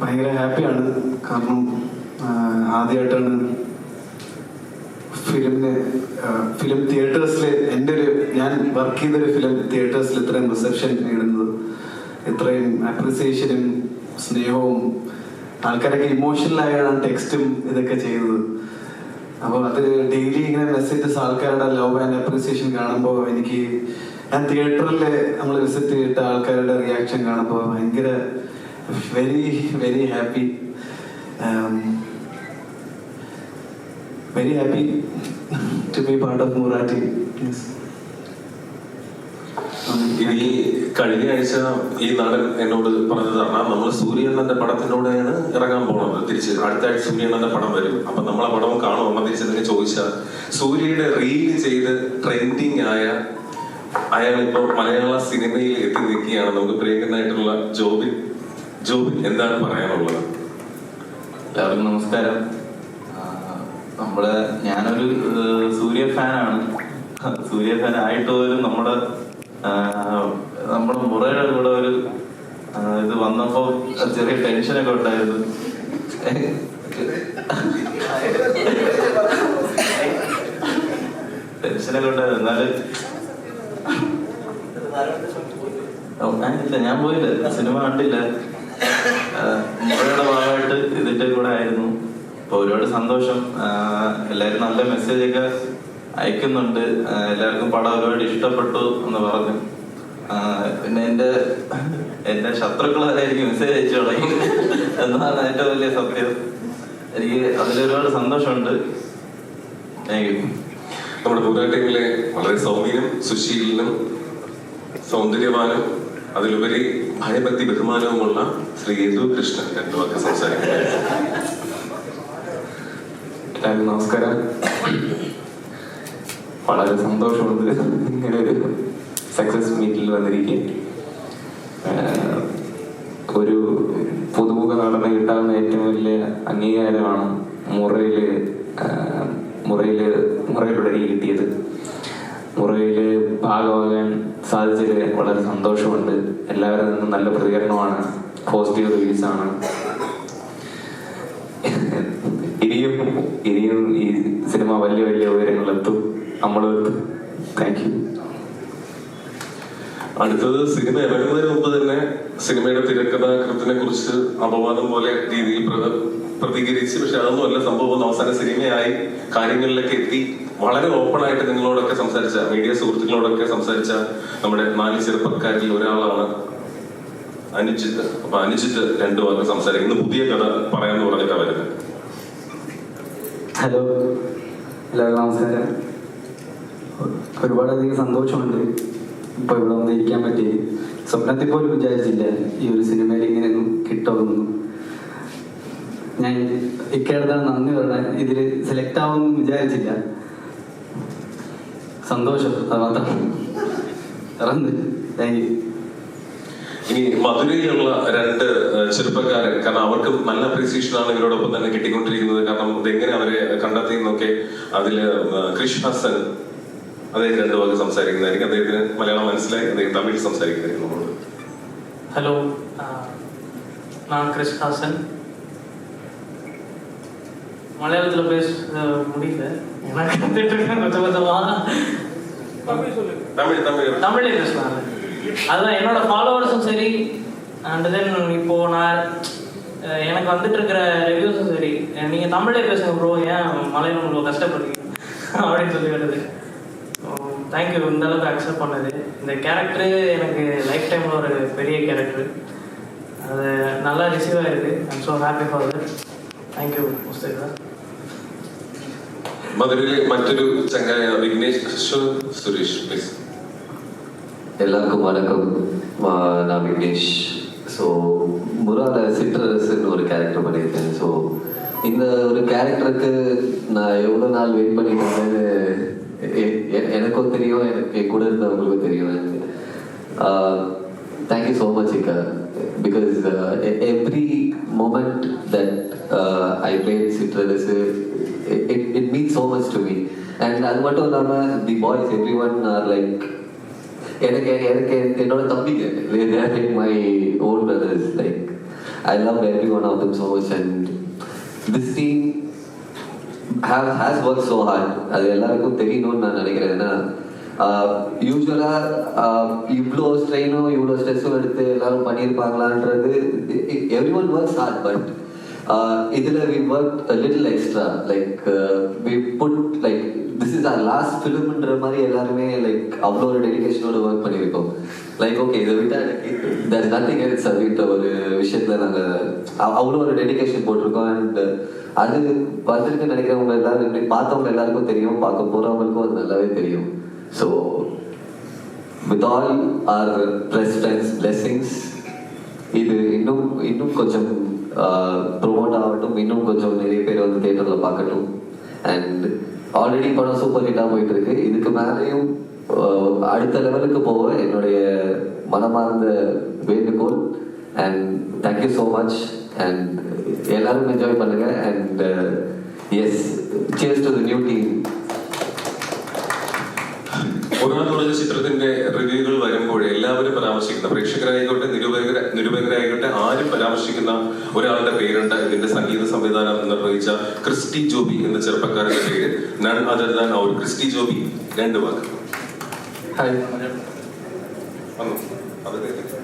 ഭയങ്കര ഹാപ്പിയാണ്. കാരണം ആദ്യമായിട്ടാണ് ഫിലിമിന് ഫിലിം തിയേറ്റേഴ്സിൽ എന്റെ ഒരു ഞാൻ വർക്ക് ചെയ്തൊരു ഫിലിം തിയേറ്റേഴ്സിൽ ഇത്രയും റിസപ്ഷൻ നേടുന്നത്. ഇത്രയും അപ്രിസിയേഷനും സ്നേഹവും ആൾക്കാരൊക്കെ ഇമോഷണലായാണ് ടെക്സ്റ്റും ഇതൊക്കെ ചെയ്തത്. അപ്പോൾ അത് ഡെയിലി ഇങ്ങനെ മെസ്സേജസ് ആൾക്കാരുടെ ലവ് ആൻഡ് അപ്രിസിയേഷൻ കാണുമ്പോൾ എനിക്ക് ഞാൻ തിയേറ്ററിൽ നമ്മൾ വിസിറ്റ് ചെയ്തിട്ട് ആൾക്കാരുടെ റിയാക്ഷൻ കാണുമ്പോൾ ഭയങ്കര very Um, very happy to be part of Murati. Yes. ഇനി കഴിഞ്ഞ ആഴ്ച ഈ നടൻ എന്നോട് പറഞ്ഞു തരണം നമ്മൾ സൂര്യണ്ണന്റെ പടത്തിലൂടെയാണ് ഇറങ്ങാൻ പോണത് തിരിച്ച്. അടുത്ത ആഴ്ച സൂര്യണ്ണന്റെ പടം വരും. അപ്പൊ നമ്മൾ ആ പടം കാണുമോ? തിരിച്ചെന്തെങ്കിലും ചോദിച്ചാൽ സൂര്യയുടെ റീൽ ചെയ്ത് ട്രെൻഡിങ് ആയ അയാൾ ഇപ്പോൾ മലയാള സിനിമയിൽ എത്തി നിൽക്കുകയാണ്. നമുക്ക് പ്രിയങ്കനായിട്ടുള്ള ജോബിൻ. ജോബിൻ എന്താണ് പറയാനുള്ളത്? എല്ലാവർക്കും നമസ്കാരം. നമ്മുടെ ഞാനൊരു സൂര്യ ഫാനാണ്. സൂര്യ ഫാൻ ആയിട്ട് പോലും നമ്മുടെ നമ്മുടെ മുറയുടെ കൂടെ ഒരു ഇത് വന്നപ്പോ ചെറിയ ടെൻഷനൊക്കെ ഉണ്ടായിരുന്നു. ടെൻഷനൊക്കെ ഉണ്ടായിരുന്നു. എന്നാലും ഞാൻ പോയില്ല. സിനിമ കണ്ടില്ല. ആഹ് മുറയുടെ ഭാഗമായിട്ട് ഇതിന്റെ കൂടെ ആയിരുന്നു. അപ്പൊ ഒരുപാട് സന്തോഷം. എല്ലാവരും നല്ല മെസ്സേജ് ഒക്കെ അയക്കുന്നുണ്ട്. എല്ലാവർക്കും പടം ഒരുപാട് ഇഷ്ടപ്പെട്ടു എന്ന് പറഞ്ഞു. പിന്നെ എന്റെ എന്റെ ശത്രുക്കൾ എനിക്ക് മെസ്സേജ് അയച്ചു തുടങ്ങി. എന്നാണ് ഏറ്റവും വലിയ സത്യം. എനിക്ക് അതിലൊരുപാട് സന്തോഷമുണ്ട്. താങ്ക് യു നമ്മുടെ പൂരാ ടീമിലെ വളരെ സൗമ്യനും സുശീലനും സൗന്ദര്യവാനും അതിലുപരി ഭയഭക്തി ബഹുമാനവുമുള്ള ശ്രീ യേതു കൃഷ്ണൻ രണ്ടുമൊക്കെ സംസാരിക്കുന്നത് നമസ്കാരം. വളരെ സന്തോഷമുണ്ട് ഇങ്ങനെ ഒരു സക്സസ് മീറ്റിൽ വന്നിരിക്കും. ഒരു പുതുമുഖ നടന് കിട്ടാവുന്ന ഏറ്റവും വലിയ അംഗീകാരമാണ് മുറയിൽ മുറയിൽ മുറയിലുടനെ കിട്ടിയത്. മുറയിൽ ഭാഗമാകാൻ സാധിച്ചതിൽ വളരെ സന്തോഷമുണ്ട്. എല്ലാവരും നിന്നും നല്ല പ്രതികരണമാണ്. പോസിറ്റീവ് റിവ്യൂസ് ആണ്. ഇനിയും ഇനിയും ഈ സിനിമ വലിയ വലിയ ഉയരങ്ങളിലെത്തും. നമ്മൾ താങ്ക് യു അടുത്തത് സിനിമ ഇറങ്ങുന്നതിന് മുമ്പ് തന്നെ സിനിമയുടെ തിരക്കഥാകൃത്തിനെ കുറിച്ച് അപവാദം പോലെ രീതിയിൽ പ്ര- പ്രതികരിച്ച് പക്ഷെ അതൊന്നും അല്ല സംഭവം. അവസാന സിനിമയായി കാര്യങ്ങളിലേക്ക് എത്തി. വളരെ ഓപ്പൺ ആയിട്ട് നിങ്ങളോടൊക്കെ സംസാരിച്ച മീഡിയ സുഹൃത്തുക്കളോടൊക്കെ സംസാരിച്ച നമ്മുടെ നാല് ചെറുപ്പക്കാരിൽ ഒരാളാണ് അനുജിത്ത് അപ്പൊ അനുജിത്ത് രണ്ടു വാക്ക് സംസാരിക്കും. ഇന്ന് പുതിയ കഥ പറയാന്ന് പറഞ്ഞിട്ട് വരുന്നത്. ഹലോ. എല്ലാവർക്കും നമസ്കാരം. ഒരുപാടധികം സന്തോഷമുണ്ട്. ഇപ്പൊ ഇവിടെ വന്നിരിക്കാൻ പറ്റിയത്. പറ്റി സ്വപ്നത്തിൽ പോലും വിചാരിച്ചില്ല ഈ ഒരു സിനിമയിൽ ഇങ്ങനെയൊന്നും കിട്ടുമെന്നും. ഞാൻ ഇക്കേടത്താണ് നന്ദി പറഞ്ഞാൽ ഇതിൽ സെലക്ട് ആവുമെന്നും വിചാരിച്ചില്ല. സന്തോഷം അത് മാത്രം. ഇറന്ന് താങ്ക് യു ഇനി മധുരയിലുള്ള രണ്ട് ചെറുപ്പക്കാരൻ കാരണം അവർക്ക് നല്ല അപ്രീസിയേഷൻ ആണ് ഇവരോടൊപ്പം തന്നെ കിട്ടിക്കൊണ്ടിരിക്കുന്നത്. കാരണം ഇതെങ്ങനെ അവരെ കണ്ടെത്തി എന്നൊക്കെ അതിൽ ഏഹ്, ഹസൻ അദ്ദേഹം രണ്ട് വാക്ക് സംസാരിക്കുന്നതായിരിക്കും അദ്ദേഹത്തിന് മലയാളം മനസ്സിലായി അദ്ദേഹം തമിഴ് സംസാരിക്കുന്നതായിരിക്കും നമ്മളോട് ஹலோ ஆஹ், நான் கிறிஸ் ஹாசன் மலையாளத்தில் பேச அஹ், முடியல எனக்கு கத்துட்டு இருக்கேன் கொஞ்சம் கொஞ்சமா തമിഴ് തമിഴ് தமிழே பேசலாம் அதுதான் என்னோட ஃபாலோவர்ஸும் சரி அண்ட் தென் இப்போ நான் அஹ், எனக்கு வந்துட்டு இருக்கிற ரிவ்யூஸும் சரி அஹ், நீங்க தமிழே பேசுங்க ப்ரோ ஏன் மலையாளம் இவ்வளோ கஷ்டப்படுறீங்க அப்படின்னு சொல்லி வருது தேங்க்யூ இந்த அளவுக்கு அக்செப்ட் பண்ணது இந்த கேரக்டரு எனக்கு லைஃப் டைமில் ஒரு பெரிய கேரக்டர் அது நல்லா ரிசீவ் ஆயிருக்கு I'm so happy for that thank you முஸ்தேகா മധുരയിലെ മറ്റൊരു ചങ്ങായ വിഘ്നേഷ് കിഷോർ സുരേഷ് പ്ലീസ് எல்லாருக்கும் வணக்கம் ஆஹ் நான் விக்னேஷ் ஸோ முரால சிட்ரஸ்ன்னு ஒரு கேரக்டர் பண்ணியிருக்கேன் ஸோ இந்த ஒரு கேரக்டருக்கு நான் எவ்வளோ நாள் வெயிட் பண்ணிட்டு இருந்தேன்னு எ- எ- எனக்கும் தெரியும் எனக்கு என் கூட இருந்தவங்களுக்கும் தெரியும் தேங்க்யூ ஸோ மச் இக்கா because every moment that I played citrus it it means so much to me and அது மட்டும் இல்லாமல் the boys every one are like எனக்கு எனக்கு என்னோட தம்பிங்க my own brothers like I loved every one of them so much, and this team have has work so hard. அது எல்லாருக்கும் தெரியணும்னு நான் நினைக்கிறேன் ஏன்னா யூஸ்வலாக இவ்வளோ ஸ்ட்ரெயினும் இவ்வளோ ஸ்ட்ரெஸ்ஸும் எடுத்து எல்லாரும் பண்ணியிருப்பாங்களான்றது everyone works hard but இதில் we work little extra like we put like this is our last ஃபிலிம்ன்ற மாதிரி எல்லாருமே லைக் அவ்வளோ ஒரு டெடிகேஷனோட ஒர்க் பண்ணியிருக்கோம் லைக் ஓகே இதை விட்டா தட் நத்திங் எல்ஸ் அப்படின்ற ஒரு விஷயத்தில் நாங்கள் அவ்வளோ ஒரு டெடிகேஷன் போட்டிருக்கோம். அண்ட் அது வந்திருக்கு நினைக்கிறவங்க எல்லாரும் இப்படி பார்த்தவங்க எல்லாருக்கும் தெரியும் பார்க்க போகிறவங்களுக்கும் அது நல்லாவே தெரியும். So with all our plus friends blessings இது இன்னும் இன்னும் கொஞ்சம் ப்ரொமோட் ஆகட்டும். இன்னும் கொஞ்சம் நிறைய பேர் வந்து தேட்டரில் பார்க்கட்டும். அண்ட் ஆல்ரெடி படம் சூப்பர் ஹிட்டாக போயிட்டு இருக்கு இதுக்கு மேலேயும் ஆஹ், அடுத்த லெவலுக்கு போக என்னுடைய மனமார்ந்த வேண்டுகோள் and thank you so much and எல்லாரும் என்ஜாய் பண்ணுங்க and yes cheers to the new team ഒരാൾ പറഞ്ഞ ചിത്രത്തിന്റെ റിവ്യൂകൾ വരുമ്പോൾ എല്ലാവരും പരാമർശിക്കുന്ന പ്രേക്ഷകരായിക്കോട്ടെ നിരൂപകര നിരൂപകരായിക്കോട്ടെ ആരും പരാമർശിക്കുന്ന ഒരാളുടെ പേരുണ്ട് ഇതിന്റെ സംഗീത സംവിധാനം നിർവഹിച്ച ക്രിസ്റ്റി ജോബി എന്ന ചെറുപ്പക്കാരന്റെ പേര്. None other than our Christy Joby. രണ്ട് വാക്ക്. ഹായ് വന്നു അത് കേട്ടില്ല.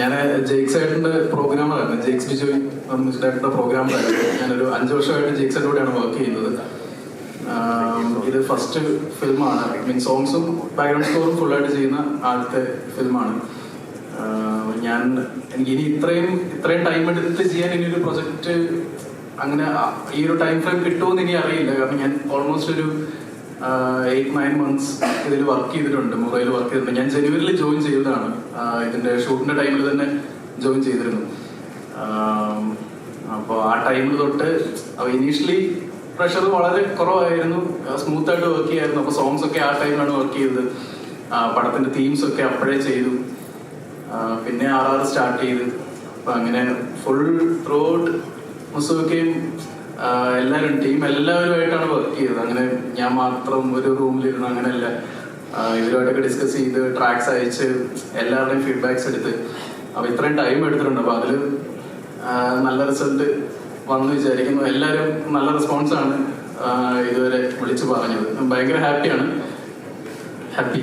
ഞാൻ ജെയ്ക്സ് ഏട്ടന്റെ പ്രോഗ്രാമറായിരുന്നു. ജെയ്ക്സ് ബിജോയ് മിസ്റ്റേട്ടന്റെ പ്രോഗ്രാമറായിരുന്നു. ഞാനൊരു അഞ്ച് വർഷമായിട്ട് ജേക്സ് ഏട്ടനോടെയാണ് വർക്ക് ചെയ്യുന്നത്. ഇത് ഫസ്റ്റ് ഫിലിമാണ് മീൻ സോങ്സും ബാക്ക്ഗ്രൗണ്ട് സ്കോറും ഫുള്ളായിട്ട് ചെയ്യുന്ന ആദ്യത്തെ ഫിലിമാണ് ഞാൻ എനിക്ക് ഇനി ഇത്രയും ഇത്രയും ടൈം എടുത്ത് ചെയ്യാൻ ഇനി ഒരു പ്രൊജക്റ്റ് അങ്ങനെ ഈ ഒരു ടൈം ഫ്രെയിം കിട്ടുമെന്ന് ഇനി അറിയില്ല. കാരണം ഞാൻ ഓൾമോസ്റ്റ് ഒരു എയ്റ്റ് നയൻ മന്ത്സ് ഇതിൽ വർക്ക് ചെയ്തിട്ടുണ്ട് മുറയിൽ വർക്ക് ചെയ്തിട്ടുണ്ട്. ഞാൻ ജനുവരിയിൽ ജോയിൻ ചെയ്തതാണ്. ഇതിന്റെ ഷൂട്ടിന്റെ ടൈമിൽ തന്നെ ജോയിൻ ചെയ്തിരുന്നു. അപ്പോൾ ആ ടൈമിൽ തൊട്ട് ഇനീഷ്യലി പ്രഷർ വളരെ കുറവായിരുന്നു. സ്മൂത്ത് ആയിട്ട് വർക്ക് ചെയ്യായിരുന്നു. അപ്പോൾ സോങ്സ് ഒക്കെ ആ ടൈമിലാണ് വർക്ക് ചെയ്തത്. പടത്തിന്റെ തീംസ് ഒക്കെ അപ്പോഴേ ചെയ്തു. പിന്നെ ആർ സ്റ്റാർട്ട് ചെയ്ത്. അപ്പൊ അങ്ങനെ ഫുൾ ത്രോട്ട് മുസുവൊക്കെയും എല്ലാവരും ടീം എല്ലാവരുമായിട്ടാണ് വർക്ക് ചെയ്തത്. അങ്ങനെ ഞാൻ മാത്രം ഒരു റൂമിലിരുന്ന് അങ്ങനെയല്ല. ഇവരുമായിട്ടൊക്കെ ഡിസ്കസ് ചെയ്ത് ട്രാക്സ് അയച്ച് എല്ലാവരുടെയും ഫീഡ്ബാക്സ് എടുത്ത്. അപ്പൊ ഇത്രയും ടൈം എടുത്തിട്ടുണ്ട്. അപ്പൊ അതിൽ നല്ല റിസൾട്ട് വന്നു വിചാരിക്കുന്നു. എല്ലാവരും നല്ല റെസ്പോൺസ് ആണ് ആ, ഇതുവരെ വിളിച്ചു പറഞ്ഞത്. ഭയങ്കര ഹാപ്പിയാണ് ഹാപ്പി